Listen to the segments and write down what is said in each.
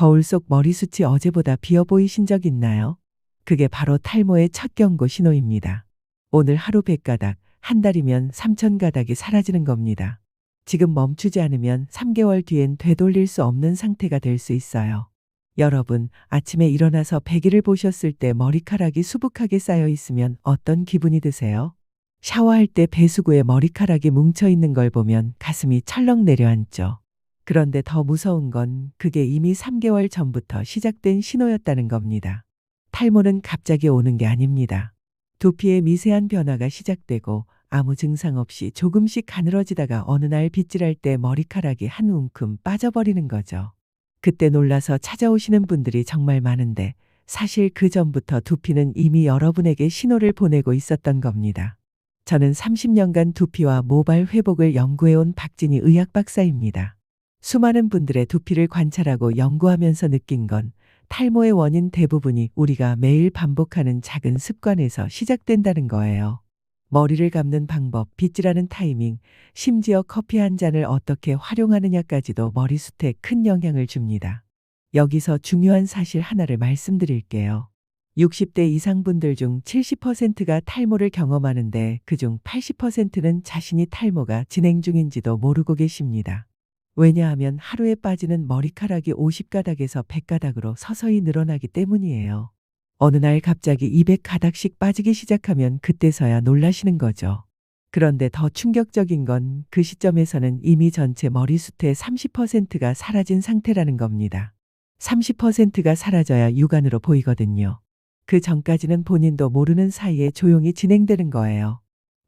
거울 속 머리숱이 어제보다 비어 보이신 적 있나요? 그게 바로 탈모의 첫 경고 신호입니다. 오늘 하루 100가닥, 한 달이면 3,000가닥이 사라지는 겁니다. 지금 멈추지 않으면 3개월 뒤엔 되돌릴 수 없는 상태가 될 수 있어요. 여러분, 아침에 일어나서 베개를 보셨을 때 머리카락이 수북하게 쌓여 있으면 어떤 기분이 드세요? 샤워할 때 배수구에 머리카락이 뭉쳐 있는 걸 보면 가슴이 철렁 내려앉죠. 그런데 더 무서운 건 그게 이미 3개월 전부터 시작된 신호였다는 겁니다. 탈모는 갑자기 오는 게 아닙니다. 두피의 미세한 변화가 시작되고 아무 증상 없이 조금씩 가늘어지다가 어느 날 빗질할 때 머리카락이 한 움큼 빠져버리는 거죠. 그때 놀라서 찾아오시는 분들이 정말 많은데 사실 그 전부터 두피는 이미 여러분에게 신호를 보내고 있었던 겁니다. 저는 30년간 두피와 모발 회복을 연구해온 박진희 의학 박사입니다. 수많은 분들의 두피를 관찰하고 연구하면서 느낀 건 탈모의 원인 대부분이 우리가 매일 반복하는 작은 습관에서 시작된다는 거예요. 머리를 감는 방법, 빗질하는 타이밍, 심지어 커피 한 잔을 어떻게 활용하느냐까지도 머리숱에 큰 영향을 줍니다. 여기서 중요한 사실 하나를 말씀드릴게요. 60대 이상 분들 중 70%가 탈모를 경험하는데 그중 80%는 자신이 탈모가 진행 중인지도 모르고 계십니다. 왜냐하면 하루에 빠지는 머리카락이 50가닥에서 100가닥으로 서서히 늘어나기 때문이에요. 어느 날 갑자기 200가닥씩 빠지기 시작하면 그때서야 놀라시는 거죠. 그런데 더 충격적인 건 그 시점에서는 이미 전체 머리숱의 30%가 사라진 상태라는 겁니다. 30%가 사라져야 육안으로 보이거든요. 그 전까지는 본인도 모르는 사이에 조용히 진행되는 거예요.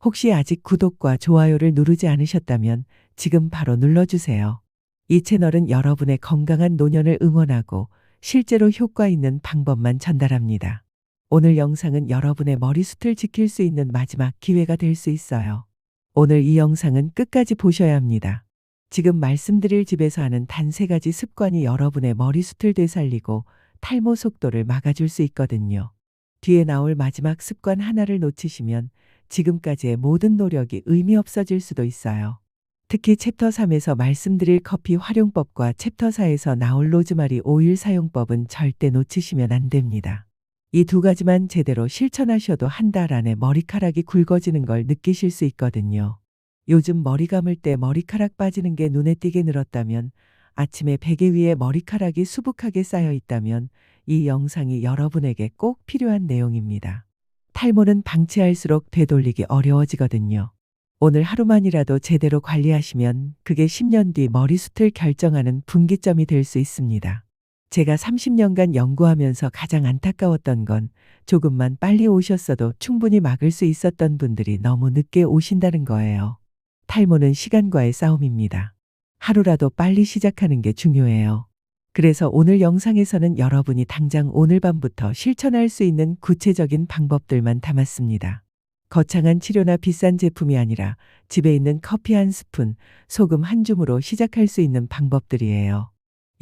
혹시 아직 구독과 좋아요를 누르지 않으셨다면 지금 바로 눌러주세요. 이 채널은 여러분의 건강한 노년을 응원하고 실제로 효과 있는 방법만 전달합니다. 오늘 영상은 여러분의 머리숱을 지킬 수 있는 마지막 기회가 될 수 있어요. 오늘 이 영상은 끝까지 보셔야 합니다. 지금 말씀드릴 집에서 하는 단 세 가지 습관이 여러분의 머리숱을 되살리고 탈모 속도를 막아줄 수 있거든요. 뒤에 나올 마지막 습관 하나를 놓치시면 지금까지의 모든 노력이 의미 없어질 수도 있어요. 특히 챕터 3에서 말씀드릴 커피 활용법과 챕터 4에서 나올 로즈마리 오일 사용법은 절대 놓치시면 안 됩니다. 이 두 가지만 제대로 실천하셔도 한 달 안에 머리카락이 굵어지는 걸 느끼실 수 있거든요. 요즘 머리 감을 때 머리카락 빠지는 게 눈에 띄게 늘었다면 아침에 베개 위에 머리카락이 수북하게 쌓여 있다면 이 영상이 여러분에게 꼭 필요한 내용입니다. 탈모는 방치할수록 되돌리기 어려워지거든요. 오늘 하루만이라도 제대로 관리하시면 그게 10년 뒤 머리숱을 결정하는 분기점이 될 수 있습니다. 제가 30년간 연구하면서 가장 안타까웠던 건 조금만 빨리 오셨어도 충분히 막을 수 있었던 분들이 너무 늦게 오신다는 거예요. 탈모는 시간과의 싸움입니다. 하루라도 빨리 시작하는 게 중요해요. 그래서 오늘 영상에서는 여러분이 당장 오늘 밤부터 실천할 수 있는 구체적인 방법들만 담았습니다. 거창한 치료나 비싼 제품이 아니라 집에 있는 커피 한 스푼, 소금 한 줌으로 시작할 수 있는 방법들이에요.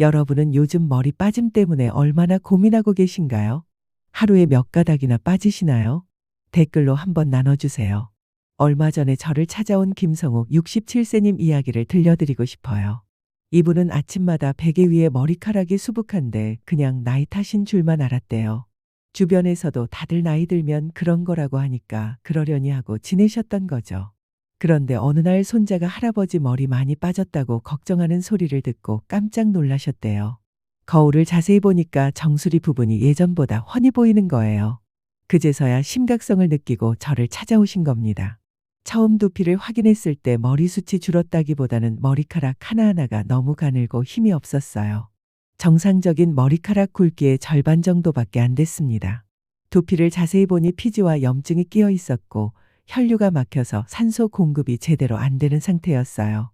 여러분은 요즘 머리 빠짐 때문에 얼마나 고민하고 계신가요? 하루에 몇 가닥이나 빠지시나요? 댓글로 한번 나눠주세요. 얼마 전에 저를 찾아온 김성욱 67세님 이야기를 들려드리고 싶어요. 이분은 아침마다 베개 위에 머리카락이 수북한데 그냥 나이 탓인 줄만 알았대요. 주변에서도 다들 나이 들면 그런 거라고 하니까 그러려니 하고 지내셨던 거죠. 그런데 어느 날 손자가 할아버지 머리 많이 빠졌다고 걱정하는 소리를 듣고 깜짝 놀라셨대요. 거울을 자세히 보니까 정수리 부분이 예전보다 훤히 보이는 거예요. 그제서야 심각성을 느끼고 저를 찾아오신 겁니다. 처음 두피를 확인했을 때 머리숱이 줄었다기보다는 머리카락 하나하나가 너무 가늘고 힘이 없었어요. 정상적인 머리카락 굵기의 절반 정도밖에 안 됐습니다. 두피를 자세히 보니 피지와 염증이 끼어 있었고 혈류가 막혀서 산소 공급이 제대로 안 되는 상태였어요.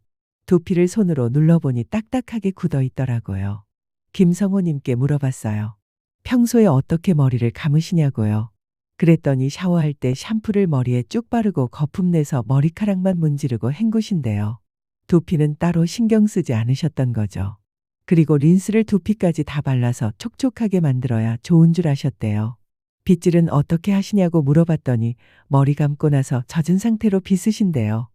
두피를 손으로 눌러보니 딱딱하게 굳어 있더라고요. 김성호님께 물어봤어요. 평소에 어떻게 머리를 감으시냐고요. 그랬더니 샤워할 때 샴푸를 머리에 쭉 바르고 거품 내서 머리카락만 문지르고 헹구신대요. 두피는 따로 신경 쓰지 않으셨던 거죠. 그리고 린스를 두피까지 다 발라서 촉촉하게 만들어야 좋은 줄 아셨대요. 빗질은 어떻게 하시냐고 물어봤더니 머리 감고 나서 젖은 상태로 빗으신대요.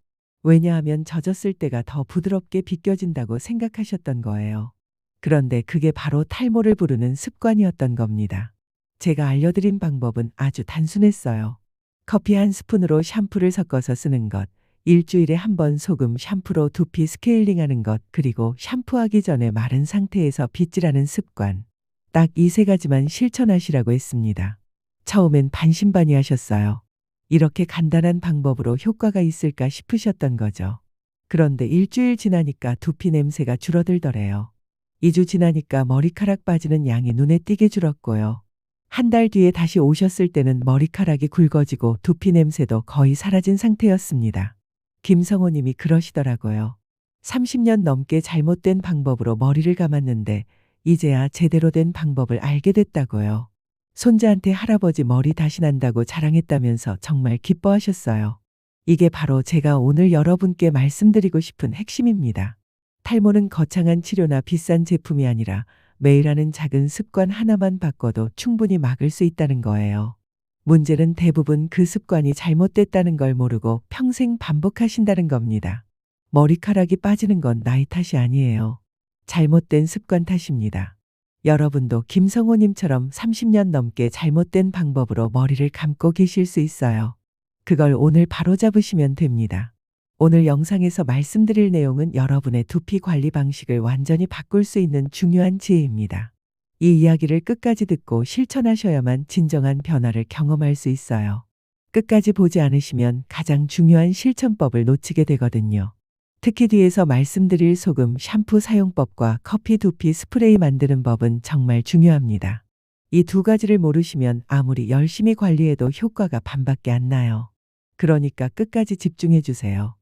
왜냐하면 젖었을 때가 더 부드럽게 비껴진다고 생각하셨던 거예요. 그런데 그게 바로 탈모를 부르는 습관이었던 겁니다. 제가 알려드린 방법은 아주 단순했어요. 커피 한 스푼으로 샴푸를 섞어서 쓰는 것, 일주일에 한 번 소금 샴푸로 두피 스케일링하는 것, 그리고 샴푸하기 전에 마른 상태에서 빗질하는 습관. 딱 이 세 가지만 실천하시라고 했습니다. 처음엔 반신반의하셨어요. 이렇게 간단한 방법으로 효과가 있을까 싶으셨던 거죠. 그런데 일주일 지나니까 두피 냄새가 줄어들더래요. 2주 지나니까 머리카락 빠지는 양이 눈에 띄게 줄었고요. 한 달 뒤에 다시 오셨을 때는 머리카락이 굵어지고 두피 냄새도 거의 사라진 상태였습니다. 김성호 님이 그러시더라고요. 30년 넘게 잘못된 방법으로 머리를 감았는데 이제야 제대로 된 방법을 알게 됐다고요. 손자한테 할아버지 머리 다시 난다고 자랑했다면서 정말 기뻐하셨어요. 이게 바로 제가 오늘 여러분께 말씀드리고 싶은 핵심입니다. 탈모는 거창한 치료나 비싼 제품이 아니라 매일 하는 작은 습관 하나만 바꿔도 충분히 막을 수 있다는 거예요. 문제는 대부분 그 습관이 잘못됐다는 걸 모르고 평생 반복하신다는 겁니다. 머리카락이 빠지는 건 나이 탓이 아니에요. 잘못된 습관 탓입니다. 여러분도 김성호님처럼 30년 넘게 잘못된 방법으로 머리를 감고 계실 수 있어요. 그걸 오늘 바로 잡으시면 됩니다. 오늘 영상에서 말씀드릴 내용은 여러분의 두피 관리 방식을 완전히 바꿀 수 있는 중요한 지혜입니다. 이 이야기를 끝까지 듣고 실천하셔야만 진정한 변화를 경험할 수 있어요. 끝까지 보지 않으시면 가장 중요한 실천법을 놓치게 되거든요. 특히 뒤에서 말씀드릴 소금 샴푸 사용법과 커피 두피 스프레이 만드는 법은 정말 중요합니다. 이 두 가지를 모르시면 아무리 열심히 관리해도 효과가 반밖에 안 나요. 그러니까 끝까지 집중해 주세요.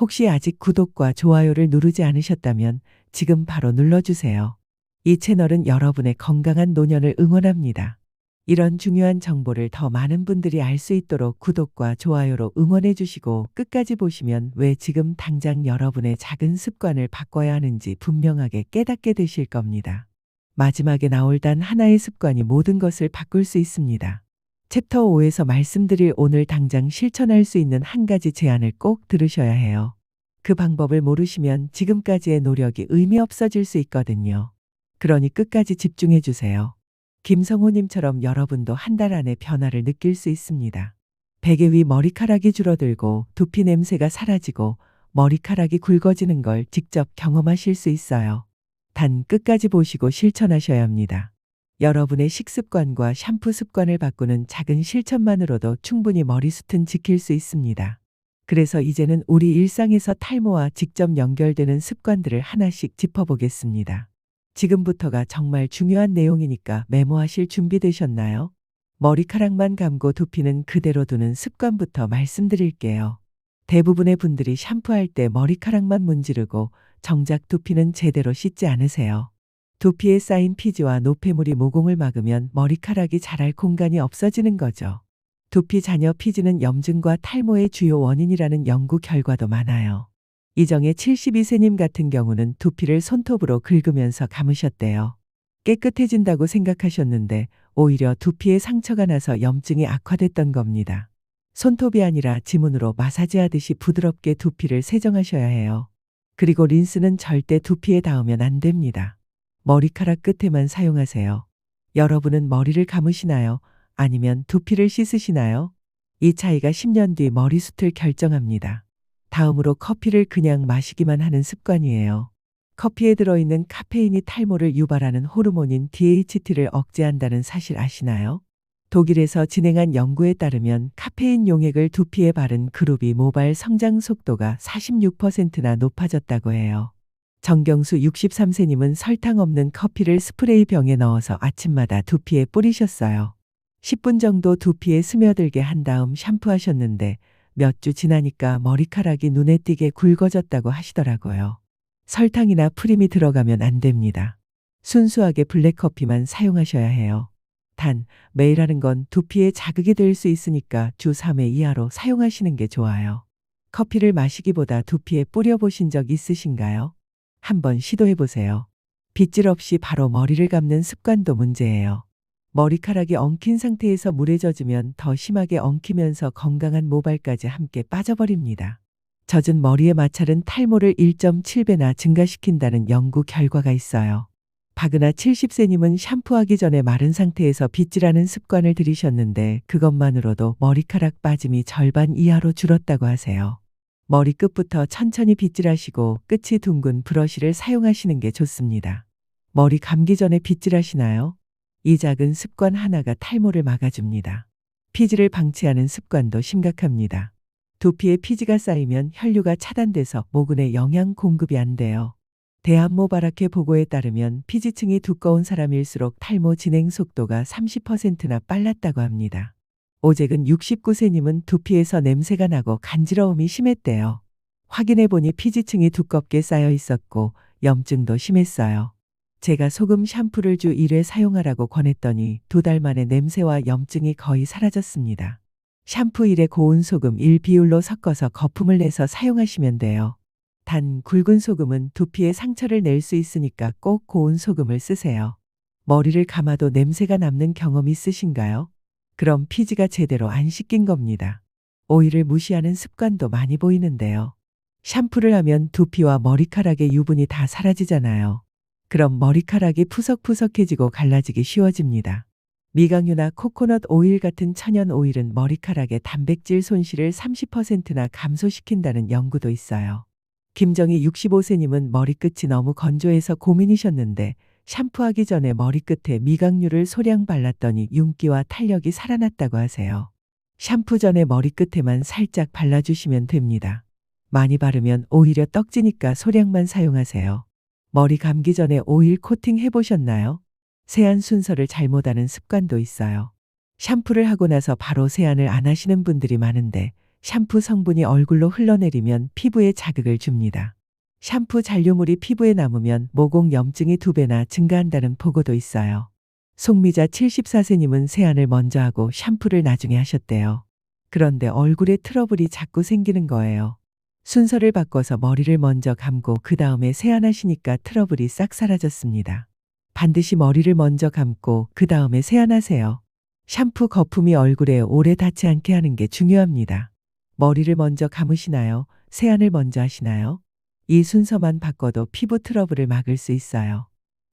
혹시 아직 구독과 좋아요를 누르지 않으셨다면 지금 바로 눌러주세요. 이 채널은 여러분의 건강한 노년을 응원합니다. 이런 중요한 정보를 더 많은 분들이 알 수 있도록 구독과 좋아요로 응원해 주시고 끝까지 보시면 왜 지금 당장 여러분의 작은 습관을 바꿔야 하는지 분명하게 깨닫게 되실 겁니다. 마지막에 나올 단 하나의 습관이 모든 것을 바꿀 수 있습니다. 챕터 5에서 말씀드릴 오늘 당장 실천할 수 있는 한 가지 제안을 꼭 들으셔야 해요. 그 방법을 모르시면 지금까지의 노력이 의미 없어질 수 있거든요. 그러니 끝까지 집중해 주세요. 김성호님처럼 여러분도 한 달 안에 변화를 느낄 수 있습니다. 베개 위 머리카락이 줄어들고 두피 냄새가 사라지고 머리카락이 굵어지는 걸 직접 경험하실 수 있어요. 단 끝까지 보시고 실천하셔야 합니다. 여러분의 식습관과 샴푸 습관을 바꾸는 작은 실천만으로도 충분히 머리 숱은 지킬 수 있습니다. 그래서 이제는 우리 일상에서 탈모와 직접 연결되는 습관들을 하나씩 짚어보겠습니다. 지금부터가 정말 중요한 내용이니까 메모하실 준비 되셨나요? 머리카락만 감고 두피는 그대로 두는 습관부터 말씀드릴게요. 대부분의 분들이 샴푸할 때 머리카락만 문지르고 정작 두피는 제대로 씻지 않으세요. 두피에 쌓인 피지와 노폐물이 모공을 막으면 머리카락이 자랄 공간이 없어지는 거죠. 두피 잔여 피지는 염증과 탈모의 주요 원인이라는 연구 결과도 많아요. 이정의 72세님 같은 경우는 두피를 손톱으로 긁으면서 감으셨대요. 깨끗해진다고 생각하셨는데 오히려 두피에 상처가 나서 염증이 악화됐던 겁니다. 손톱이 아니라 지문으로 마사지하듯이 부드럽게 두피를 세정하셔야 해요. 그리고 린스는 절대 두피에 닿으면 안 됩니다. 머리카락 끝에만 사용하세요. 여러분은 머리를 감으시나요? 아니면 두피를 씻으시나요? 이 차이가 10년 뒤 머리숱을 결정합니다. 다음으로 커피를 그냥 마시기만 하는 습관이에요. 커피에 들어있는 카페인이 탈모를 유발하는 호르몬인 DHT를 억제한다는 사실 아시나요? 독일에서 진행한 연구에 따르면 카페인 용액을 두피에 바른 그룹이 모발 성장 속도가 46%나 높아졌다고 해요. 정경수 63세님은 설탕 없는 커피를 스프레이 병에 넣어서 아침마다 두피에 뿌리셨어요. 10분 정도 두피에 스며들게 한 다음 샴푸하셨는데 몇 주 지나니까 머리카락이 눈에 띄게 굵어졌다고 하시더라고요. 설탕이나 프림이 들어가면 안 됩니다. 순수하게 블랙커피만 사용하셔야 해요. 단, 매일 하는 건 두피에 자극이 될 수 있으니까 주 3회 이하로 사용하시는 게 좋아요. 커피를 마시기보다 두피에 뿌려보신 적 있으신가요? 한번 시도해 보세요. 빗질 없이 바로 머리를 감는 습관도 문제예요. 머리카락이 엉킨 상태에서 물에 젖으면 더 심하게 엉키면서 건강한 모발까지 함께 빠져버립니다. 젖은 머리의 마찰은 탈모를 1.7배나 증가시킨다는 연구 결과가 있어요. 박은하 70세님은 샴푸하기 전에 마른 상태에서 빗질하는 습관을 들이셨는데 그것만으로도 머리카락 빠짐이 절반 이하로 줄었다고 하세요. 머리 끝부터 천천히 빗질하시고 끝이 둥근 브러쉬를 사용하시는 게 좋습니다. 머리 감기 전에 빗질하시나요? 이 작은 습관 하나가 탈모를 막아줍니다. 피지를 방치하는 습관도 심각합니다. 두피에 피지가 쌓이면 혈류가 차단돼서 모근에 영양 공급이 안 돼요. 대한모바라케 보고에 따르면 피지층이 두꺼운 사람일수록 탈모 진행 속도가 30%나 빨랐다고 합니다. 오재근 69세님은 두피에서 냄새가 나고 간지러움이 심했대요. 확인해보니 피지층이 두껍게 쌓여 있었고 염증도 심했어요. 제가 소금 샴푸를 주 1회 사용하라고 권했더니 두 달 만에 냄새와 염증이 거의 사라졌습니다. 샴푸 1에 고운 소금 1 비율로 섞어서 거품을 내서 사용하시면 돼요. 단 굵은 소금은 두피에 상처를 낼 수 있으니까 꼭 고운 소금을 쓰세요. 머리를 감아도 냄새가 남는 경험 있으신가요? 그럼 피지가 제대로 안 씻긴 겁니다. 오일을 무시하는 습관도 많이 보이는데요. 샴푸를 하면 두피와 머리카락의 유분이 다 사라지잖아요. 그럼 머리카락이 푸석푸석해지고 갈라지기 쉬워집니다. 미강유나 코코넛 오일 같은 천연 오일은 머리카락의 단백질 손실을 30%나 감소시킨다는 연구도 있어요. 김정희 65세님은 머리끝이 너무 건조해서 고민이셨는데 샴푸하기 전에 머리끝에 미강유를 소량 발랐더니 윤기와 탄력이 살아났다고 하세요. 샴푸 전에 머리끝에만 살짝 발라주시면 됩니다. 많이 바르면 오히려 떡지니까 소량만 사용하세요. 머리 감기 전에 오일 코팅 해보셨나요? 세안 순서를 잘못 하는 습관도 있어요. 샴푸를 하고 나서 바로 세안을 안 하시는 분들이 많은데 샴푸 성분이 얼굴로 흘러내리면 피부에 자극을 줍니다. 샴푸 잔류물이 피부에 남으면 모공 염증이 두 배나 증가한다는 보고도 있어요. 송미자 74세님은 세안을 먼저 하고 샴푸를 나중에 하셨대요. 그런데 얼굴에 트러블이 자꾸 생기는 거예요. 순서를 바꿔서 머리를 먼저 감고 그 다음에 세안하시니까 트러블이 싹 사라졌습니다. 반드시 머리를 먼저 감고 그 다음에 세안하세요. 샴푸 거품이 얼굴에 오래 닿지 않게 하는 게 중요합니다. 머리를 먼저 감으시나요? 세안을 먼저 하시나요? 이 순서만 바꿔도 피부 트러블을 막을 수 있어요.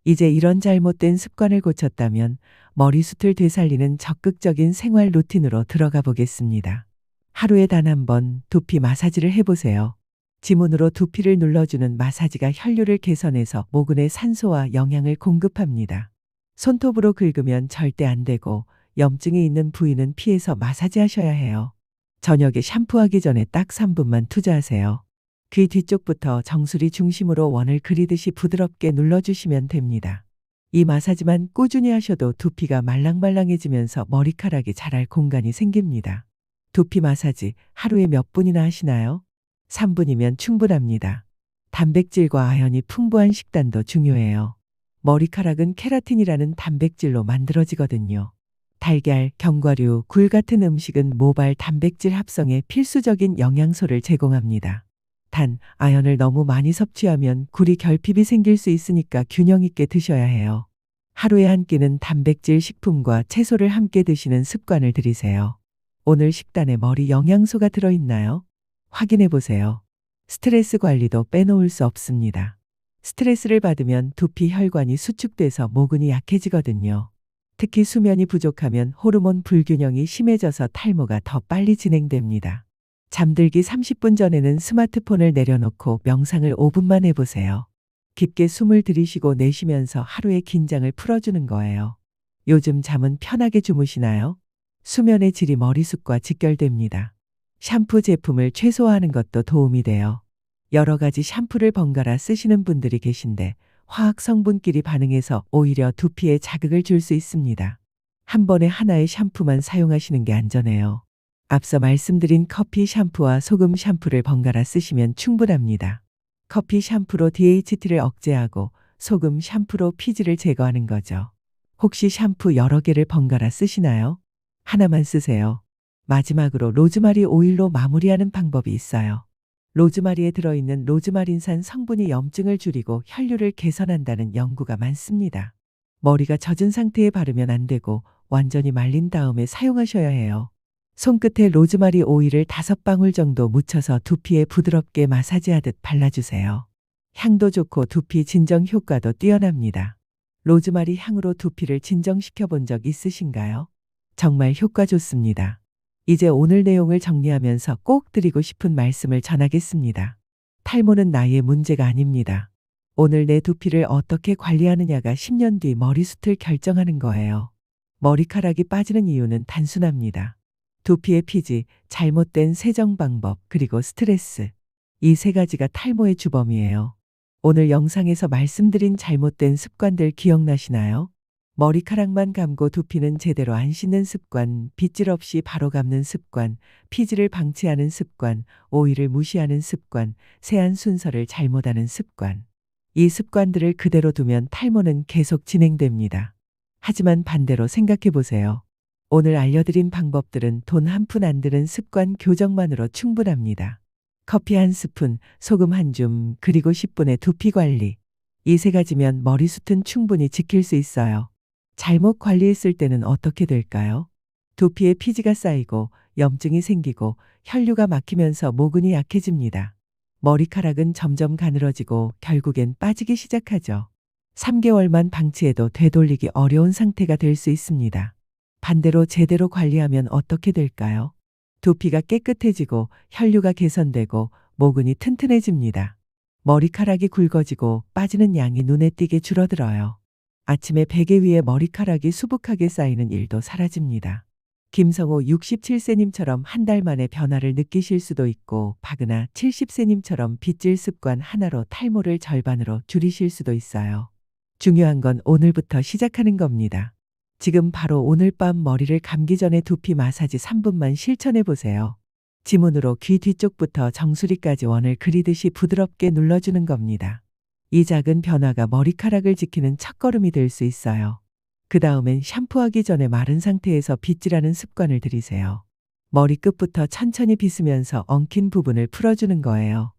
이제 이런 잘못된 습관을 고쳤다면 머리숱을 되살리는 적극적인 생활 루틴으로 들어가 보겠습니다. 하루에 단 한 번 두피 마사지를 해보세요. 지문으로 두피를 눌러주는 마사지가 혈류를 개선해서 모근에 산소와 영양을 공급합니다. 손톱으로 긁으면 절대 안 되고 염증이 있는 부위는 피해서 마사지하셔야 해요. 저녁에 샴푸하기 전에 딱 3분만 투자하세요. 귀 뒤쪽부터 정수리 중심으로 원을 그리듯이 부드럽게 눌러주시면 됩니다. 이 마사지만 꾸준히 하셔도 두피가 말랑말랑해지면서 머리카락이 자랄 공간이 생깁니다. 두피 마사지 하루에 몇 분이나 하시나요? 3분이면 충분합니다. 단백질과 아연이 풍부한 식단도 중요해요. 머리카락은 케라틴이라는 단백질로 만들어지거든요. 달걀, 견과류, 굴 같은 음식은 모발 단백질 합성에 필수적인 영양소를 제공합니다. 단, 아연을 너무 많이 섭취하면 굴이 결핍이 생길 수 있으니까 균형 있게 드셔야 해요. 하루에 한 끼는 단백질 식품과 채소를 함께 드시는 습관을 들이세요. 오늘 식단에 머리 영양소가 들어있나요? 확인해 보세요. 스트레스 관리도 빼놓을 수 없습니다. 스트레스를 받으면 두피 혈관이 수축돼서 모근이 약해지거든요. 특히 수면이 부족하면 호르몬 불균형이 심해져서 탈모가 더 빨리 진행됩니다. 잠들기 30분 전에는 스마트폰을 내려놓고 명상을 5분만 해보세요. 깊게 숨을 들이쉬고 내쉬면서 하루의 긴장을 풀어주는 거예요. 요즘 잠은 편하게 주무시나요? 수면의 질이 머리숱과 직결됩니다. 샴푸 제품을 최소화하는 것도 도움이 돼요. 여러 가지 샴푸를 번갈아 쓰시는 분들이 계신데 화학 성분끼리 반응해서 오히려 두피에 자극을 줄 수 있습니다. 한 번에 하나의 샴푸만 사용하시는 게 안전해요. 앞서 말씀드린 커피 샴푸와 소금 샴푸를 번갈아 쓰시면 충분합니다. 커피 샴푸로 DHT를 억제하고 소금 샴푸로 피지를 제거하는 거죠. 혹시 샴푸 여러 개를 번갈아 쓰시나요? 하나만 쓰세요. 마지막으로 로즈마리 오일로 마무리하는 방법이 있어요. 로즈마리에 들어있는 로즈마린산 성분이 염증을 줄이고 혈류를 개선한다는 연구가 많습니다. 머리가 젖은 상태에 바르면 안 되고 완전히 말린 다음에 사용하셔야 해요. 손끝에 로즈마리 오일을 다섯 방울 정도 묻혀서 두피에 부드럽게 마사지하듯 발라주세요. 향도 좋고 두피 진정 효과도 뛰어납니다. 로즈마리 향으로 두피를 진정시켜 본 적 있으신가요? 정말 효과 좋습니다. 이제 오늘 내용을 정리하면서 꼭 드리고 싶은 말씀을 전하겠습니다. 탈모는 나이의 문제가 아닙니다. 오늘 내 두피를 어떻게 관리하느냐가 10년 뒤 머리숱을 결정하는 거예요. 머리카락이 빠지는 이유는 단순합니다. 두피의 피지, 잘못된 세정 방법, 그리고 스트레스. 이 세 가지가 탈모의 주범이에요. 오늘 영상에서 말씀드린 잘못된 습관들 기억나시나요? 머리카락만 감고 두피는 제대로 안 씻는 습관, 빗질 없이 바로 감는 습관, 피지를 방치하는 습관, 오일을 무시하는 습관, 세안 순서를 잘못하는 습관. 이 습관들을 그대로 두면 탈모는 계속 진행됩니다. 하지만 반대로 생각해 보세요. 오늘 알려드린 방법들은 돈 한 푼 안 드는 습관 교정만으로 충분합니다. 커피 한 스푼, 소금 한 줌, 그리고 10분의 두피 관리. 이 세 가지면 머리숱은 충분히 지킬 수 있어요. 잘못 관리했을 때는 어떻게 될까요? 두피에 피지가 쌓이고 염증이 생기고 혈류가 막히면서 모근이 약해집니다. 머리카락은 점점 가늘어지고 결국엔 빠지기 시작하죠. 3개월만 방치해도 되돌리기 어려운 상태가 될 수 있습니다. 반대로 제대로 관리하면 어떻게 될까요? 두피가 깨끗해지고 혈류가 개선되고 모근이 튼튼해집니다. 머리카락이 굵어지고 빠지는 양이 눈에 띄게 줄어들어요. 아침에 베개 위에 머리카락이 수북하게 쌓이는 일도 사라집니다. 김성호 67세님처럼 한 달 만에 변화를 느끼실 수도 있고 박은하 70세님처럼 빗질 습관 하나로 탈모를 절반으로 줄이실 수도 있어요. 중요한 건 오늘부터 시작하는 겁니다. 지금 바로 오늘 밤 머리를 감기 전에 두피 마사지 3분만 실천해 보세요. 지문으로 귀 뒤쪽부터 정수리까지 원을 그리듯이 부드럽게 눌러주는 겁니다. 이 작은 변화가 머리카락을 지키는 첫걸음이 될 수 있어요. 그 다음엔 샴푸하기 전에 마른 상태에서 빗질하는 습관을 들이세요. 머리 끝부터 천천히 빗으면서 엉킨 부분을 풀어주는 거예요.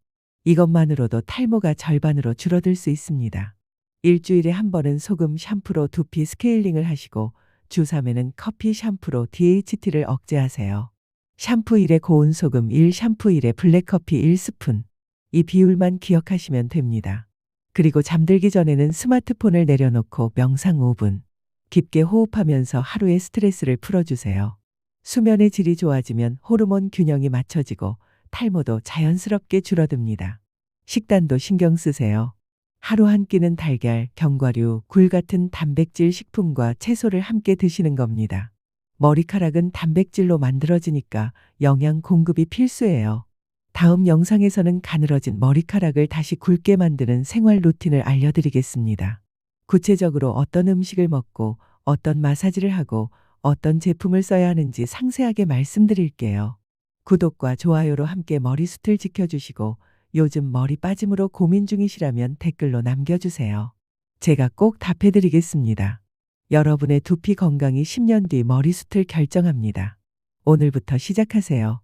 이것만으로도 탈모가 절반으로 줄어들 수 있습니다. 일주일에 한 번은 소금 샴푸로 두피 스케일링을 하시고 주 3회는 커피 샴푸로 DHT를 억제하세요. 샴푸 1에 고운 소금 1, 샴푸 1에 블랙커피 1스푼. 이 비율만 기억하시면 됩니다. 그리고 잠들기 전에는 스마트폰을 내려놓고 명상 5분. 깊게 호흡하면서 하루의 스트레스를 풀어주세요. 수면의 질이 좋아지면 호르몬 균형이 맞춰지고 탈모도 자연스럽게 줄어듭니다. 식단도 신경 쓰세요. 하루 한 끼는 달걀, 견과류, 굴 같은 단백질 식품과 채소를 함께 드시는 겁니다. 머리카락은 단백질로 만들어지니까 영양 공급이 필수예요. 다음 영상에서는 가늘어진 머리카락을 다시 굵게 만드는 생활 루틴을 알려드리겠습니다. 구체적으로 어떤 음식을 먹고 어떤 마사지를 하고 어떤 제품을 써야 하는지 상세하게 말씀드릴게요. 구독과 좋아요로 함께 머리숱을 지켜주시고 요즘 머리 빠짐으로 고민 중이시라면 댓글로 남겨주세요. 제가 꼭 답해드리겠습니다. 여러분의 두피 건강이 10년 뒤 머리숱을 결정합니다. 오늘부터 시작하세요.